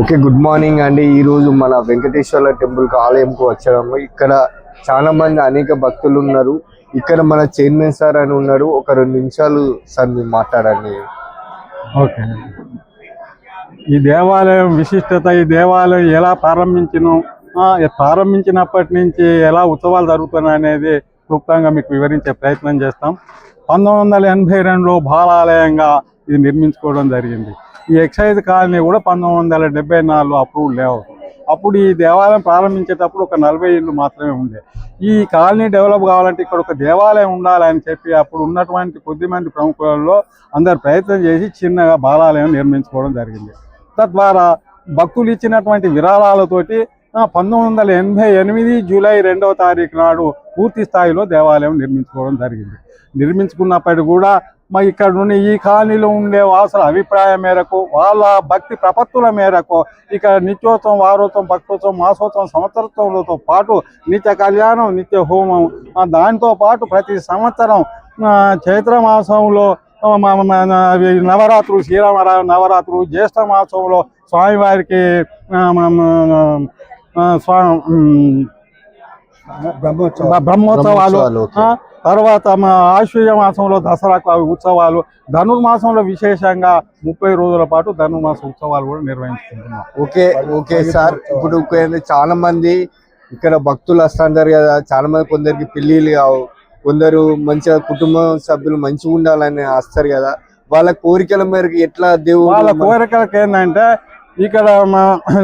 Okay good morning అండి. ఈ రోజు మన వెంకటేశ్వర టెంపుల్కి ఆలయంకు వచ్చాము. ఇక్కడ చాలా మంది అనేక భక్తులు ఉన్నారు. ఇక్కడ మన చైర్మన్ సార్ అని ఉన్నారు. ఒక రెండు నిమిషాలు సార్ మీరు మాట్లాడండి. ఓకే. ఈ దేవాలయం విశిష్టత ఈ దేవాలయం ఎలా ప్రారంభించను ప్రారంభించినప్పటి నుంచి ఎలా ఉత్సవాలు జరుగుతున్నాయి అనేది క్లుప్తంగా మీకు వివరించే ప్రయత్నం చేస్తాం. పంతొమ్మిది వందల ఎనభై రెండులో బాలాలయంగా ఇది నిర్మించుకోవడం జరిగింది. ఈ ఎక్సైజ్ కాలనీ కూడా పంతొమ్మిది వందల డెబ్బై నాలుగులో అప్రూవ్ లేవు అప్పుడు ఈ దేవాలయం ప్రారంభించేటప్పుడు ఒక నలభై ఇళ్ళు మాత్రమే ఉండే. ఈ కాలనీ డెవలప్ కావాలంటే ఇక్కడ ఒక దేవాలయం ఉండాలని చెప్పి అప్పుడు ఉన్నటువంటి కొద్దిమంది ప్రముఖులలో అందరు ప్రయత్నం చేసి చిన్నగా బాలాలయం నిర్మించుకోవడం జరిగింది. తద్వారా భక్తులు ఇచ్చినటువంటి విరాళాలతోటి పంతొమ్మిది వందల ఎనభై ఎనిమిది జూలై రెండవ తారీఖు నాడు పూర్తి స్థాయిలో దేవాలయం నిర్మించుకోవడం జరిగింది. నిర్మించుకున్నప్పటికీ కూడా మా ఇక్కడ నుండి ఈ కాలనీలో ఉండే వాసుల అభిప్రాయం మేరకు వాళ్ళ భక్తి ప్రపత్తుల మేరకు ఇక్కడ నిత్యోత్సవం వారోత్సవం భక్తోత్సవం మాసోత్సవం సంవత్సరత్వంతో పాటు నిత్య కళ్యాణం నిత్య హోమం దానితో పాటు ప్రతి సంవత్సరం చైత్ర మాసంలో నవరాత్రులు శ్రీరామ నవరాత్రులు జ్యేష్ఠ మాసంలో స్వామివారికి స్వామి బ్రహ్మోత్సవాలు. తర్వాత మా ఆశ్వర్య మాసంలో దసరాకు అవి ఉత్సవాలు. ధనుర్మాసంలో విశేషంగా ముప్పై రోజుల పాటు ధనుర్మాస ఉత్సవాలు కూడా నిర్వహించుకుంటున్నాం. Okay okay sir. ఇప్పుడు చాలా మంది ఇక్కడ భక్తులు వస్తుంటారు కదా. చాలా మంది కొందరికి పెళ్ళిళ్ళు కావు. కొందరు మంచిగా కుటుంబ సభ్యులు మంచిగా ఉండాలని వస్తారు కదా. వాళ్ళ కోరికల మేరకు ఎట్లా వాళ్ళ దేవుడు కోరికలకు ఏంటంటే ఇక్కడ మా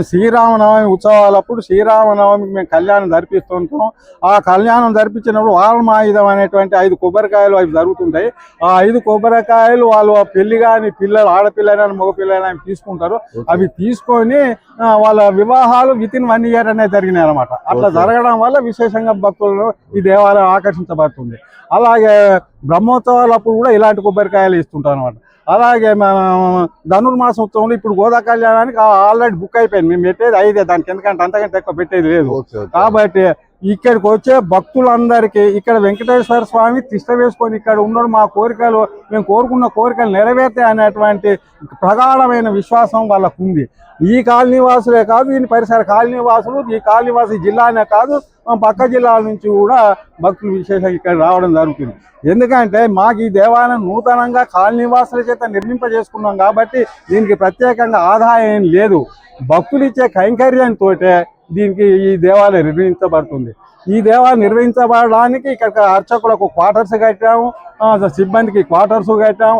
శ్రీరామనవమి ఉత్సవాలప్పుడు శ్రీరామనవమికి మేము కళ్యాణం జరిపిస్తుంటాం. ఆ కళ్యాణం జరిపించినప్పుడు వారమాయుధం అనేటువంటి ఐదు కొబ్బరికాయలు అవి జరుగుతుంటాయి. ఆ ఐదు కొబ్బరికాయలు వాళ్ళు పెళ్ళి కాని పిల్లలు ఆడపిల్లైనా మగపిల్లైనా తీసుకుంటారు. అవి తీసుకొని వాళ్ళ వివాహాలు విత్ ఇన్ వన్ ఇయర్ అనేది జరిగినాయి అనమాట అట్లా. జరగడం వల్ల విశేషంగా భక్తులను ఈ దేవాలయం ఆకర్షించబడుతుంది. అలాగే బ్రహ్మోత్సవాలప్పుడు కూడా ఇలాంటి కొబ్బరికాయలు ఇస్తుంటాం అనమాట అలాగే మన ధనుర్మాసం ఉత్సవంలో ఇప్పుడు గోదా కళ్యాణానికి ఆల్రెడీ బుక్ అయిపోయింది. మేము పెట్టేది ఐదే దానికి ఎందుకంటే అంతకంటే ఎక్కువ పెట్టేది లేదు. కాబట్టి ఇక్కడికి వచ్చే భక్తులందరికీ ఇక్కడ వెంకటేశ్వర స్వామి తిష్ట వేసుకొని ఇక్కడ ఉన్నాడు మా కోరికలు మేము కోరుకున్న కోరికలు నెరవేర్తాయి అనేటువంటి ప్రగాఢమైన విశ్వాసం వాళ్ళకు ఉంది ఈ కాలనీ వాసులే కాదు ఈ పరిసర కాలనీ వాసులు ఈ కాలనీ వాసి జిల్లానే కాదు మా పక్క జిల్లాల నుంచి కూడా భక్తులు విశేషంగా ఇక్కడ రావడం జరుగుతుంది. ఎందుకంటే మాకు ఈ దేవాలయం నూతనంగా కాలనీ వాసుల చేత నిర్మింపజేసుకున్నాం కాబట్టి దీనికి ప్రత్యేకంగా ఆదాయం లేదు. భక్తులు ఇచ్చే కైంకర్యంతో దీనికి ఈ దేవాలయం నిర్వహించబడుతుంది ఈ దేవాలయం నిర్వహించబడడానికి ఇక్కడ అర్చకులకు క్వార్టర్స్ కట్టాము సిబ్బందికి క్వార్టర్స్ కట్టాము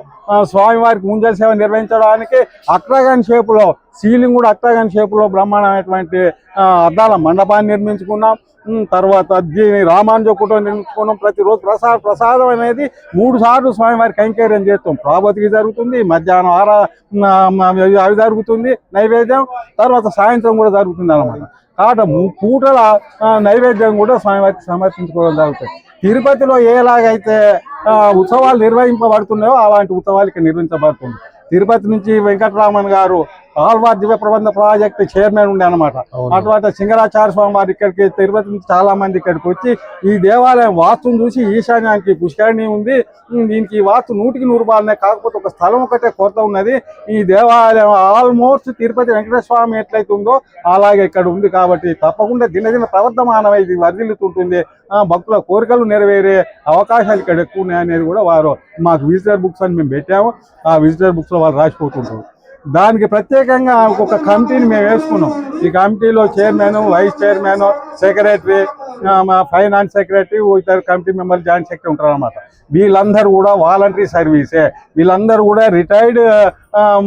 స్వామివారికి ముంజల సేవ నిర్వహించడానికి అక్టగన్ షేపులో సీలింగ్ కూడా అక్టగన్ షేపులో బ్రహ్మాండమైనటువంటి అద్దాల మండపాన్ని నిర్మించుకున్నాం. తర్వాత దీని రామానుజ కుటుంబం నిర్మించుకున్నాం. ప్రతిరోజు ప్రసాద ప్రసాదం అనేది మూడు సార్లు స్వామివారి కైంకర్యం చేస్తాం. ప్రాభతికి జరుగుతుంది మధ్యాహ్నం ఆరా అవి జరుగుతుంది నైవేద్యం. తర్వాత సాయంత్రం కూడా జరుగుతుంది అనమాట కాబట్టి పూటల నైవేద్యం కూడా స్వామివారికి సమర్పించుకోవడం జరుగుతుంది. తిరుపతిలో ఏలాగైతే ఆ, ఉత్సవాలు నిర్వహింపబడుతున్నాయో అలాంటి ఉత్సవాలు ఇక్కడ నిర్వహించబడుతుంది తిరుపతి నుంచి వెంకటరామన్ గారు ఆల్వార్ దివ్య ప్రబంధ ప్రాజెక్ట్ చైర్మన్ ఉండే అనమాట. అటువంటి సింగరాచార్య స్వామి వారు ఇక్కడికి తిరుపతి నుంచి చాలా మంది ఇక్కడికి వచ్చి ఈ దేవాలయం వాస్తుని చూసి ఈశాన్యానికి పుష్కరిణి ఉంది. దీనికి వాస్తు నూటికి నూరు రూపాయలనే కాకపోతే ఒక స్థలం ఒకటే కొరత ఉన్నది. ఈ దేవాలయం ఆల్మోస్ట్ తిరుపతి వెంకటేశ్వర స్వామి ఎట్లయితే ఉందో అలాగే ఇక్కడ ఉంది కాబట్టి తప్పకుండా దినదిన ప్రవర్ధమానమై ఇది వర్ధిల్లుతుంటుంది. ఆ, భక్తుల కోరికలు నెరవేరే అవకాశాలు ఇక్కడ ఎక్కువ ఉన్నాయి అనేది కూడా వారు మాకు విజిటర్ బుక్స్ అని మేము పెట్టాము. ఆ విజిటర్ బుక్స్లో వాళ్ళు రాసిపోతుంటారు. దానికి ప్రత్యేకంగా ఒక కమిటీని మేము వేసుకున్నాం. ఈ కమిటీలో chairman vice chairman secretary finance secretary ఇతర కమిటీ మెంబర్ జాయింట్ సెక్రటరీ ఉంటారు అనమాట వీళ్ళందరూ కూడా వాలంటరీ సర్వీసే. వీళ్ళందరూ కూడా రిటైర్డ్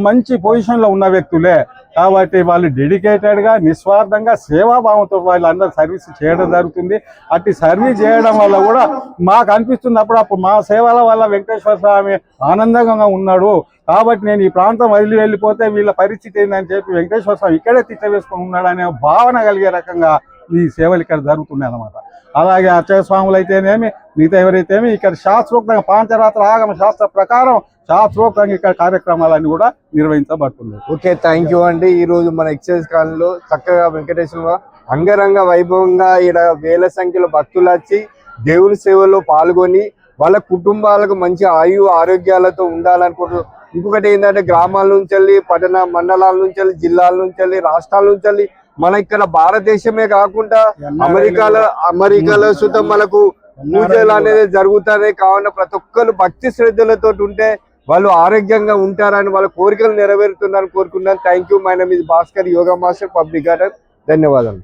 మంచి పొజిషన్లో ఉన్న వ్యక్తులే. కాబట్టి వాళ్ళు డెడికేటెడ్గా నిస్వార్థంగా సేవాభావంతో వాళ్ళందరూ సర్వీస్ చేయడం జరుగుతుంది. అట్టి సర్వీస్ చేయడం వల్ల కూడా మాకు అనిపిస్తున్నప్పుడు అప్పుడు మా సేవల వల్ల వెంకటేశ్వర స్వామి ఆనందంగా ఉన్నాడు. కాబట్టి నేను ఈ ప్రాంతం వదిలి వెళ్ళిపోతే వీళ్ళ పరిస్థితి ఏందని చెప్పి వెంకటేశ్వర స్వామి ఇక్కడే తిట్ట వేసుకొని ఉన్నాడు అనే భావన కలిగే రకంగా ఈ సేవలు ఇక్కడ జరుగుతున్నాయి అన్నమాట. అలాగే అర్చక స్వాములు అయితేనేమి మిగతా ఎవరైతేమి ఇక్కడ శాస్త్రోక్తంగా పాంచరాత్ర ఆగమ శాస్త్ర ప్రకారం శాస్త్రోక్తంగా ఇక్కడ కార్యక్రమాలన్నీ కూడా నిర్వహించబడుతున్నాయి. ఓకే థ్యాంక్ యూ అండి. ఈ రోజు మన ఎక్సైజ్ కాలనీలో చక్కగా వెంకటేశ్వర అంగరంగ వైభవంగా ఇక్కడ వేల సంఖ్యలో భక్తులు వచ్చి దేవుని సేవలో పాల్గొని వాళ్ళ కుటుంబాలకు మంచి ఆయు ఆరోగ్యాలతో ఉండాలనుకుంటున్నారు ఇంకొకటి ఏంటంటే గ్రామాల నుంచి వెళ్ళి పట్టణ మండలాల నుంచి వెళ్ళి జిల్లాల నుంచి వెళ్ళి రాష్ట్రాల నుంచి వెళ్ళి మన ఇక్కడ భారతదేశమే కాకుండా అమెరికాలో అమెరికాలో సుతం మనకు పూజలు అనేది జరుగుతాయి కావున ప్రతి ఒక్కరు భక్తి శ్రద్ధలతో ఉంటే వాళ్ళు ఆరోగ్యంగా ఉంటారని వాళ్ళ కోరికలు నెరవేరుతున్నారని కోరుకున్నాను thank you my name is Bhaskar yoga master public garden ధన్యవాదాలు.